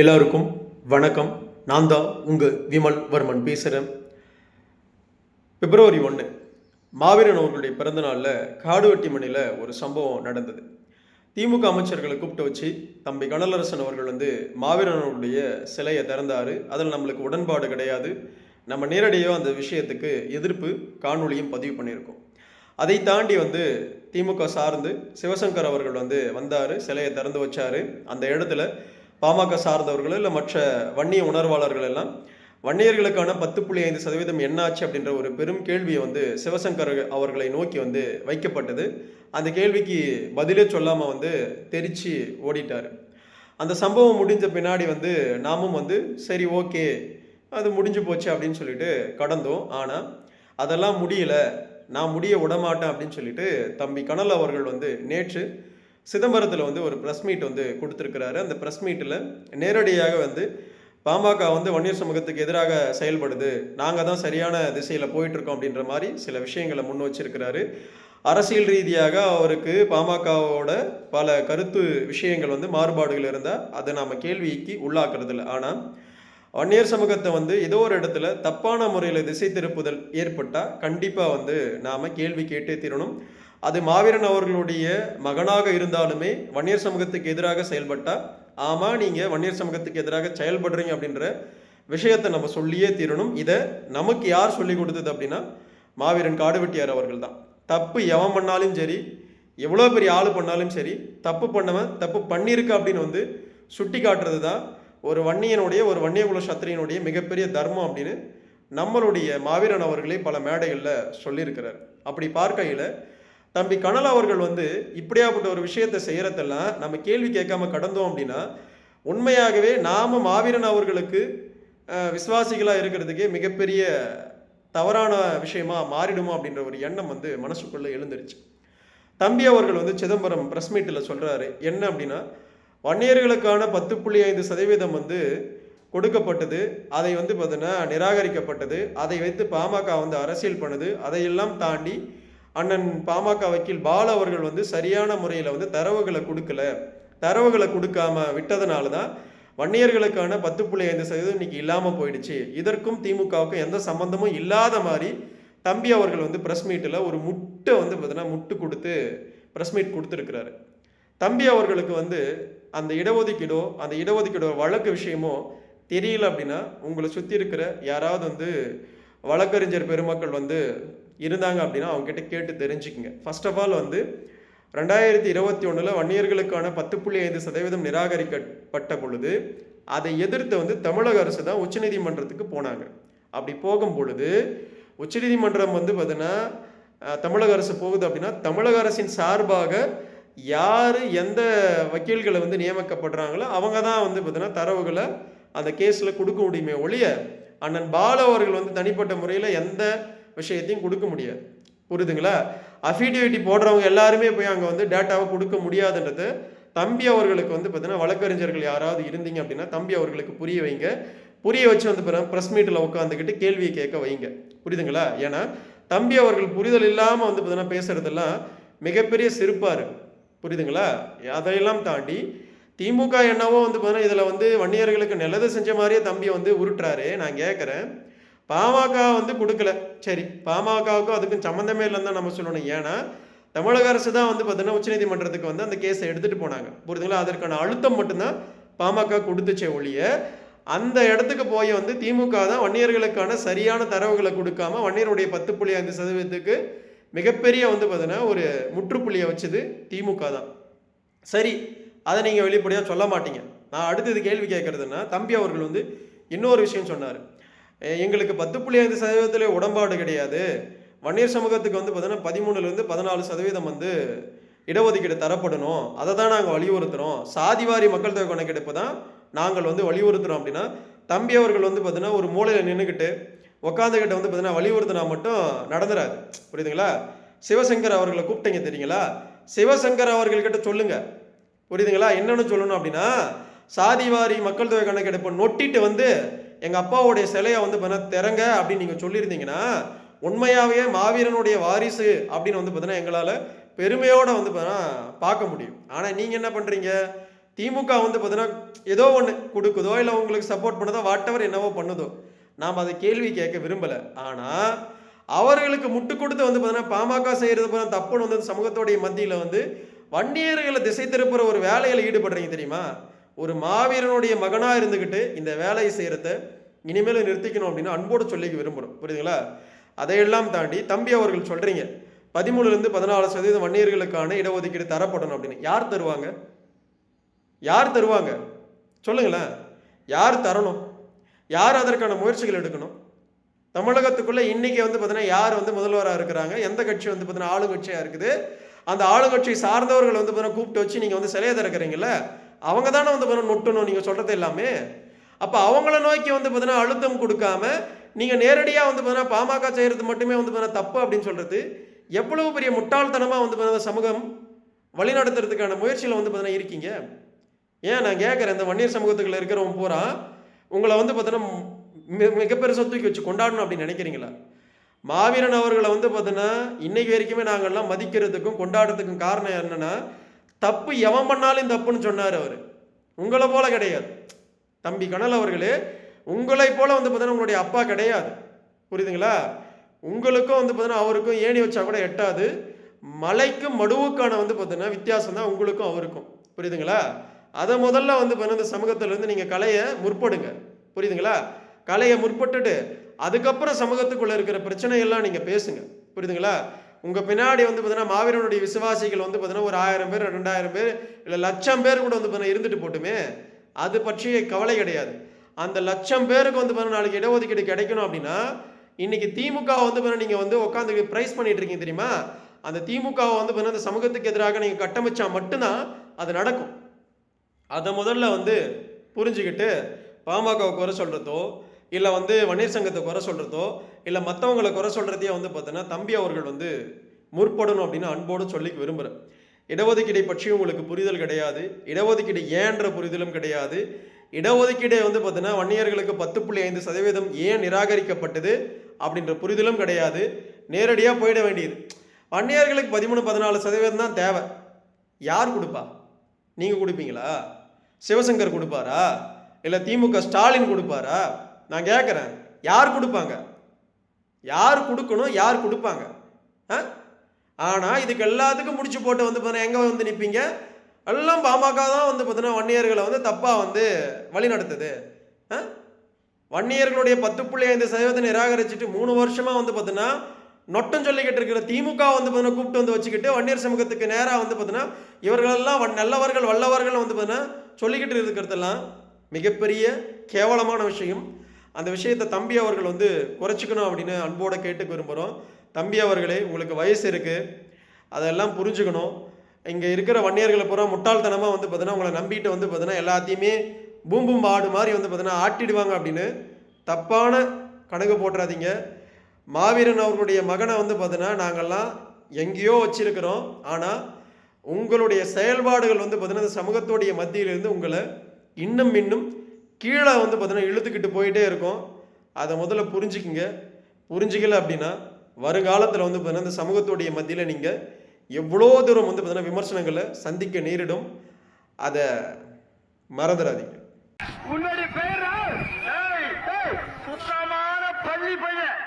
எல்லாருக்கும் வணக்கம். நான் தான் உங்கள் விமல் வர்மன் பேசுகிறேன் பிப்ரவரி ஒன்று மாவீரன் அவர்களுடைய பிறந்தநாளில் காடுவெட்டிமணியில் ஒரு சம்பவம் நடந்தது. திமுக அமைச்சர்களை கூப்பிட்டு வச்சு தம்பி கனலரசன் அவர்கள் வந்து மாவீரன் அவர்களுடைய சிலையை திறந்தார். அதில் நம்மளுக்கு உடன்பாடு கிடையாது. நம்ம நேரடியாக அந்த விஷயத்துக்கு எதிர்ப்பு காணொலியும் பதிவு பண்ணியிருக்கோம். அதை தாண்டி வந்து திமுக சார்ந்து சிவசங்கர் அவர்கள் வந்து வந்தார் சிலையை திறந்து வச்சார். அந்த இடத்துல பாமக சார்ந்தவர்கள் இல்லை மற்ற வன்னிய உணர்வாளர்கள் எல்லாம் வன்னியர்களுக்கான பத்து புள்ளி ஐந்து சதவீதம் என்னாச்சு அப்படின்ற ஒரு பெரும் கேள்வியை வந்து சிவசங்கர் அவர்களை நோக்கி வந்து வைக்கப்பட்டது. அந்த கேள்விக்கு பதிலே சொல்லாமல் வந்து தெரிச்சு ஓடிட்டார். அந்த சம்பவம் முடிஞ்ச பின்னாடி வந்து நாமும் வந்து சரி ஓகே அது முடிஞ்சு போச்சு அப்படின்னு சொல்லிட்டு கடந்தோம். ஆனால் அதெல்லாம் முடியல. நான் முடிய விடமாட்டேன் அப்படின்னு சொல்லிட்டு தம்பி கனல் அவர்கள் வந்து நேற்று சிதம்பரத்தில் வந்து ஒரு ப்ரெஸ் மீட் வந்து கொடுத்துருக்கிறாரு. அந்த ப்ரெஸ் மீட்டில் நேரடியாக வந்து பாமக வந்து வன்னியர் சமூகத்துக்கு எதிராக செயல்படுது. நாங்கள் தான் சரியான திசையில் போயிட்டுருக்கோம் அப்படின்ற மாதிரி சில விஷயங்களை முன் வச்சிருக்கிறாரு. அரசியல் ரீதியாக அவருக்கு பாமகவோட பல கருத்து விஷயங்கள் வந்து மாறுபாடுகள் இருந்தால் அதை நாம் கேள்விக்கு உள்ளாக்குறதில்ல. ஆனால் வன்னியர் சமூகத்தை வந்து ஏதோ ஒரு இடத்துல தப்பான முறையில் திசை திருப்புதல் ஏற்பட்டால் கண்டிப்பாக வந்து நாம் கேள்வி கேட்டே தீரணும். அது மாவீரன் அவர்களுடைய மகனாக இருந்தாலுமே வன்னியர் சமூகத்துக்கு எதிராக செயல்பட்டால் ஆமாம் நீங்கள் வன்னியர் சமூகத்துக்கு எதிராக செயல்படுறீங்க அப்படின்ற விஷயத்தை நம்ம சொல்லியே தீரணும். இதை நமக்கு யார் சொல்லி கொடுத்தது அப்படின்னா மாவீரன் காடுவெட்டியார் அவர்கள் தான் தப்பு எவன் பண்ணாலும் சரி எவ்வளோ பெரிய ஆள் பண்ணாலும் சரி தப்பு பண்ணவன் தப்பு பண்ணியிருக்க அப்படின்னு வந்து சுட்டி காட்டுறது தான் ஒரு வன்னியனுடைய ஒரு வன்னியகுல சத்திரியனுடைய மிகப்பெரிய தர்மம் அப்படின்னு நம்மளுடைய மாவீரன் அவர்களே பல மேடைகளில் சொல்லியிருக்கிறார். அப்படி பார்க்கையில் தம்பி கனல் அவர்கள் வந்து இப்படியாப்பட்ட ஒரு விஷயத்தை செய்கிறதெல்லாம் நம்ம கேள்வி கேட்காம கடந்தோம் அப்படின்னா உண்மையாகவே நாம மாவீரன் அவர்களுக்கு விசுவாசிகளாக இருக்கிறதுக்கே மிகப்பெரிய தவறான விஷயமா மாறிடுமோ அப்படின்ற ஒரு எண்ணம் வந்து மனசுக்குள்ளே எழுந்துருச்சு. தம்பி அவர்கள் வந்து சிதம்பரம் ப்ரெஸ் மீட்டில் சொல்கிறாரு என்ன அப்படின்னா வன்னியர்களுக்கான பத்து புள்ளி ஐந்து சதவீதம் வந்து கொடுக்கப்பட்டது அதை வந்து பார்த்தீங்கன்னா நிராகரிக்கப்பட்டது அதை வைத்து பாமக வந்து அரசியல் பண்ணுது அதையெல்லாம் தாண்டி அண்ணன் பாமக வக்கீல் பால அவர்கள் வந்து சரியான முறையில் வந்து தரவுகளை கொடுக்கல. தரவுகளை கொடுக்காம விட்டதுனால தான் வன்னியர்களுக்கான பத்து புள்ளி ஐந்து சதவீதம் இன்னைக்கு இல்லாமல் போயிடுச்சு. இதற்கும் திமுகவுக்கும் எந்த சம்பந்தமும் இல்லாத மாதிரி தம்பி அவர்கள் வந்து ப்ரெஸ் மீட்டில் ஒரு முட்டை வந்து பார்த்தீங்கன்னா முட்டு கொடுத்து ப்ரெஸ் மீட் கொடுத்துருக்கிறாரு. தம்பி அவர்களுக்கு வந்து அந்த இடஒதுக்கீடோ அந்த இடஒதுக்கீடோ வழக்கு விஷயமோ தெரியல அப்படின்னா உங்களை சுற்றி இருக்கிற யாராவது வந்து வழக்கறிஞர் பெருமக்கள் வந்து இருந்தாங்க அப்படின்னா அவங்ககிட்ட கேட்டு தெரிஞ்சுக்குங்க. ஃபர்ஸ்ட் ஆஃப் ஆல் வந்து ரெண்டாயிரத்தி இருபத்தி ஒன்றில் வன்னியர்களுக்கான பத்து புள்ளி ஐந்து சதவீதம் நிராகரிக்கப்பட்ட பொழுது அதை எதிர்த்து வந்து தமிழக அரசு தான் உச்சநீதிமன்றத்துக்கு போனாங்க. அப்படி போகும் பொழுது உச்சநீதிமன்றம் வந்து பார்த்தீங்கன்னா தமிழக அரசு போகுது அப்படின்னா தமிழக அரசின் சார்பாக யார் எந்த வக்கீல்களை வந்து நியமிக்கப்படுறாங்களோ அவங்க தான் வந்து பார்த்தீங்கன்னா தரவுகளை அந்த கேஸில் கொடுக்க முடியுமே ஒழிய அண்ணன் பால அவர்கள் வந்து தனிப்பட்ட முறையில் எந்த விஷயத்தையும் கொடுக்க முடியாது. புரியுதுங்களா? அஃபிடிவிட்டி போடுறவங்க எல்லாருமே போய் அங்கே வந்து டேட்டாவை கொடுக்க முடியாதுன்றது தம்பி அவர்களுக்கு வந்து பார்த்தீங்கன்னா வழக்கறிஞர்கள் யாராவது இருந்தீங்க அப்படின்னா தம்பி அவர்களுக்கு புரிய வைங்க. புரிய வச்சு வந்து ப்ரெஸ் மீட்டில் உட்காந்துக்கிட்டு கேள்வியை கேட்க வைங்க. புரியுதுங்களா? ஏன்னா தம்பி அவர்கள் புரிதல் இல்லாமல் வந்து பார்த்தீங்கன்னா பேசுறதெல்லாம் மிகப்பெரிய சிறப்பாக இருக்கு. புரியுதுங்களா? அதையெல்லாம் தாண்டி திமுக என்னவோ வந்து பார்த்தீங்கன்னா இதில் வந்து வன்னியர்களுக்கு நல்லது செஞ்ச மாதிரியே தம்பி வந்து உருட்டுறாரு. நான் கேட்குறேன் பாமக வந்து கொடுக்கல. சரி பாமகவுக்கும் அதுக்கும் சம்மந்தமே இல்லைன்னு தான் நம்ம சொல்லணும். ஏன்னா தமிழக அரசு தான் வந்து பார்த்தீங்கன்னா உச்சநீதிமன்றத்துக்கு வந்து அந்த கேஸை எடுத்துகிட்டு போனாங்க. புரியுதுங்களா? அதற்கான அழுத்தம் மட்டும்தான் பாமக கொடுத்துச்சே ஒழிய அந்த இடத்துக்கு போய் வந்து திமுக தான் வன்னியர்களுக்கான சரியான தரவுகளை கொடுக்காம வன்னியருடைய பத்து புள்ளி ஐந்து சதவீதத்துக்கு மிகப்பெரிய வந்து பார்த்தீங்கன்னா ஒரு முற்றுப்புள்ளியை வச்சது திமுக தான். சரி அதை நீங்கள் வெளிப்படையாக சொல்ல மாட்டீங்க. நான் அடுத்தது கேள்வி கேட்குறதுன்னா தம்பி அவர்கள் வந்து இன்னொரு விஷயம் சொன்னார். எங்களுக்கு பத்து புள்ளி ஐந்து சதவீதத்தில் உடன்பாடு கிடையாது. வன்னியர் சமூகத்துக்கு வந்து பார்த்தீங்கன்னா பதிமூணுலேருந்து பதினாலு சதவீதம் வந்து இடஒதுக்கீடு தரப்படணும். அதை தான் நாங்கள் வலியுறுத்துகிறோம் சாதிவாரி மக்கள் தொகை கணக்கெடுப்பு தான் நாங்கள் வந்து வலியுறுத்துகிறோம் அப்படின்னா தம்பி அவர்கள் வந்து பார்த்தீங்கன்னா ஒரு மூலையில் நின்றுக்கிட்டு உட்காந்துக்கிட்ட வந்து பார்த்தீங்கன்னா வலியுறுத்தினா மட்டும் நடந்துடாது புரியுதுங்களா? சிவசங்கர் அவர்களை கூப்பிட்டீங்க தெரியுங்களா? சிவசங்கர் அவர்கள்கிட்ட சொல்லுங்க. புரியுதுங்களா? என்னென்னு சொல்லணும் அப்படின்னா சாதிவாரி மக்கள் தொகை கணக்கெடுப்பை நொட்டிட்டு வந்து எங்கள் அப்பாவுடைய சிலையை வந்து பார்த்தீங்கன்னா திறங்க அப்படின்னு நீங்கள் சொல்லியிருந்தீங்கன்னா உண்மையாகவே மாவீரனுடைய வாரிசு அப்படின்னு வந்து பார்த்தீங்கன்னா எங்களால் பெருமையோடு வந்து பார்த்தீங்கன்னா பார்க்க முடியும். ஆனால் நீங்கள் என்ன பண்ணுறீங்க திமுக வந்து பார்த்தீங்கன்னா ஏதோ ஒன்று கொடுக்குதோ இல்லை உங்களுக்கு சப்போர்ட் பண்ணுதோ வாட்டவர் என்னவோ பண்ணுதோ நாம் அதை கேள்வி கேட்க விரும்பலை. ஆனால் அவர்களுக்கு முட்டு கொடுத்து வந்து பார்த்தீங்கன்னா பாமக செய்கிறது போல தப்புன்னு வந்து சமூகத்தோடைய மத்தியில் வந்து வன்னியர்களை திசை திருப்புற ஒரு வேலையில் ஈடுபடுறீங்க தெரியுமா? ஒரு மாவீரனுடைய மகனாக இருந்துக்கிட்டு இந்த வேலையை செய்கிறத இனிமேல் நிறுத்திக்கணும் அப்படின்னு அன்போடு சொல்லிக்க விரும்புகிறோம் புரியுதுங்களா? அதையெல்லாம் தாண்டி தம்பி அவர்கள் சொல்கிறீங்க பதிமூணுலேருந்து பதினாலு சதவீதம் வன்னியர்களுக்கான இடஒதுக்கீடு தரப்படணும் அப்படின்னு. யார் தருவாங்க? யார் தருவாங்க? சொல்லுங்களேன். யார் தரணும்? யார் அதற்கான முயற்சிகள் எடுக்கணும்? தமிழகத்துக்குள்ளே இன்றைக்கி வந்து பார்த்தீங்கன்னா யார் வந்து முதல்வராக இருக்கிறாங்க? எந்த கட்சி வந்து பார்த்தீங்கன்னா ஆளுங்கட்சியாக இருக்குது? அந்த ஆளுங்கட்சி சார்ந்தவர்கள் வந்து பார்த்தீங்கன்னா கூப்பிட்டு வச்சு நீங்கள் வந்து சிலையை திறக்கிறீங்களே அவங்க தானே வந்து பார்த்தீங்கன்னா நொட்டணும் நீங்கள் சொல்கிறது எல்லாமே. அப்போ அவங்கள நோக்கி வந்து பார்த்தீங்கன்னா அழுத்தம் கொடுக்காம நீங்கள் நேரடியாக வந்து பார்த்தீங்கன்னா பாமக செய்கிறது மட்டுமே வந்து பார்த்தீங்கன்னா தப்பு அப்படின்னு சொல்கிறது எவ்வளவு பெரிய முட்டாள்தனமாக வந்து பார்த்தீங்கன்னா சமூகம் வழிநடத்துறதுக்கான முயற்சியில் வந்து பார்த்தீங்கன்னா இருக்கீங்க? ஏன் நான் கேட்குறேன் இந்த வன்னியர் சமூகத்துக்குள்ள இருக்கிறவங்க பூரா உங்களை வந்து பார்த்தீங்கன்னா மிக மிகப்பெரிய தூக்கி வச்சு கொண்டாடணும் அப்படின்னு நினைக்கிறீங்களா? மாவீரன் அவர்களை வந்து பார்த்தீங்கன்னா இன்னைக்கு வரைக்குமே நாங்கள்லாம் மதிக்கிறதுக்கும் கொண்டாடுறதுக்கும் காரணம் என்னன்னா தப்பு எவன் பண்ணாலும் தப்புன்னு சொன்னார் அவர். உங்களை போல கிடையாது. தம்பி கனல் அவர்களே உங்களை போல வந்து பார்த்தீங்கன்னா உங்களுடைய அப்பா கிடையாது. புரியுதுங்களா? உங்களுக்கும் வந்து பார்த்தீங்கன்னா அவருக்கும் ஏணி வச்சா கூட எட்டாது. மலைக்கும் மடுவுக்கான வந்து பார்த்தீங்கன்னா வித்தியாசம் தான் உங்களுக்கும் அவருக்கும். புரியுதுங்களா? அதை முதல்ல வந்து பார்த்தீங்கன்னா இந்த சமூகத்திலேருந்து நீங்கள் கலையை முற்படுங்க. புரியுதுங்களா? கலையை முற்பட்டுட்டு அதுக்கப்புறம் சமூகத்துக்குள்ளே இருக்கிற பிரச்சனையெல்லாம் நீங்கள் பேசுங்க. புரியுதுங்களா? உங்கள் பின்னாடி வந்து பார்த்தீங்கன்னா மாவீரனுடைய விசுவாசிகள் வந்து பார்த்தீங்கன்னா ஒரு ஆயிரம் பேர் ரெண்டாயிரம் பேர் இல்லை லட்சம் பேர் கூட வந்து பார்த்தீங்கன்னா இருந்துட்டு போட்டுமே அது பற்றிய கவலை கிடையாது. அந்த லட்சம் பேருக்கு வந்து பார்த்தீங்கன்னா நாளைக்கு இடஒதுக்கீடு கிடைக்கணும் அப்படின்னா இன்னைக்கு திமுக வந்து பார்த்தீங்கன்னா நீங்கள் வந்து உட்காந்து ப்ரைஸ் பண்ணிட்டு இருக்கீங்க தெரியுமா? அந்த திமுகவை வந்து பார்த்தீங்கன்னா அந்த சமூகத்துக்கு எதிராக நீங்கள் கட்டமைச்சா மட்டும்தான் அது நடக்கும். அதை முதல்ல வந்து புரிஞ்சுக்கிட்டு பாமகவை குறை சொல்கிறதோ இல்லை வந்து வன்னியர் சங்கத்தை குறை சொல்கிறதோ இல்லை மற்றவங்களை குறை சொல்கிறதையே வந்து பார்த்தோன்னா தம்பி அவர்கள் வந்து முற்படணும் அப்படின்னு அன்போடு சொல்லி விரும்புகிறேன் இடஒதுக்கீடை பற்றி உங்களுக்கு புரிதல் கிடையாது. இடஒதுக்கீடு ஏன்ற புரிதலும் கிடையாது. இடஒதுக்கீடை வந்து பார்த்தீங்கன்னா வன்னியர்களுக்கு பத்து புள்ளி ஐந்து சதவீதம் ஏன் நிராகரிக்கப்பட்டது அப்படின்ற புரிதலும் கிடையாது. நேரடியாக போயிட வேண்டியது. வன்னியர்களுக்கு பதிமூணு பதினாலு சதவீதம் தான் தேவை. யார் கொடுப்பா? நீங்கள் கொடுப்பீங்களா? சிவசங்கர் கொடுப்பாரா? இல்லை திமுக ஸ்டாலின் கொடுப்பாரா? நான் கேட்குறேன் யார் கொடுப்பாங்க? யார் கொடுக்கணும்? யார் கொடுப்பாங்க? ஆ? ஆனால் இதுக்கு எல்லாத்துக்கும் முடிச்சு போட்டு வந்து பார்த்தீங்கன்னா எங்கே வந்து நிற்பீங்க எல்லாம் பாமக தான் வந்து பார்த்தீங்கன்னா வன்னியர்களை வந்து தப்பாக வந்து வழி நடத்துது ஆ? வன்னியர்களுடைய பத்து புள்ளி ஐந்து சதவீதத்தை நிராகரிச்சுட்டு மூணு வருஷமாக வந்து பார்த்தீங்கன்னா நொட்டம் சொல்லிக்கிட்டு இருக்கிற திமுக வந்து பார்த்தீங்கன்னா கூப்பிட்டு வந்து வச்சுக்கிட்டு வன்னியர் சமூகத்துக்கு நேராக வந்து பார்த்தீங்கன்னா இவர்களெல்லாம் வன் நல்லவர்கள் வல்லவர்கள் வந்து பார்த்தீங்கன்னா சொல்லிக்கிட்டு இருக்கிறதெல்லாம் மிகப்பெரிய கேவலமான விஷயம். அந்த விஷயத்தை தம்பி அவர்கள் வந்து குறைச்சிக்கணும் அப்படின்னு அன்போடு கேட்டு விரும்புகிறோம் தம்பி அவர்களே உங்களுக்கு வயசு இருக்குது அதெல்லாம் புரிஞ்சுக்கணும். இங்கே இருக்கிற வன்னியர்களை பூரா முட்டாள்தனமாக வந்து பார்த்தீங்கன்னா உங்களை நம்பிட்டு வந்து பார்த்தீங்கன்னா எல்லாத்தையுமே பூம்பும் ஆடு மாதிரி வந்து பார்த்தீங்கன்னா ஆட்டிடுவாங்க அப்படின்னு தப்பான கணக்கு போட்டுறாதீங்க. மாவீரன் அவர்களுடைய மகனை வந்து பார்த்தீங்கன்னா நாங்கள்லாம் எங்கேயோ வச்சிருக்கிறோம். ஆனால் உங்களுடைய செயல்பாடுகள் வந்து பார்த்தீங்கன்னா இந்த சமூகத்துடைய மத்தியிலிருந்து உங்களை இன்னும் இன்னும் கீழே வந்து பார்த்தீங்கன்னா இழுத்துக்கிட்டு போயிட்டே இருக்கும். அதை முதல்ல புரிஞ்சுக்குங்க. புரிஞ்சிக்கல அப்படின்னா வருங்காலத்தில் வந்து பார்த்தீங்கன்னா இந்த சமூகத்துடைய மத்தியில் நீங்கள் எவ்வளோ தூரம் வந்து பார்த்தீங்கன்னா விமர்சனங்களை சந்திக்க நேரிடும் அதை மறந்துடாதீங்க. பேர் சுத்தமான பள்ளி பையன்.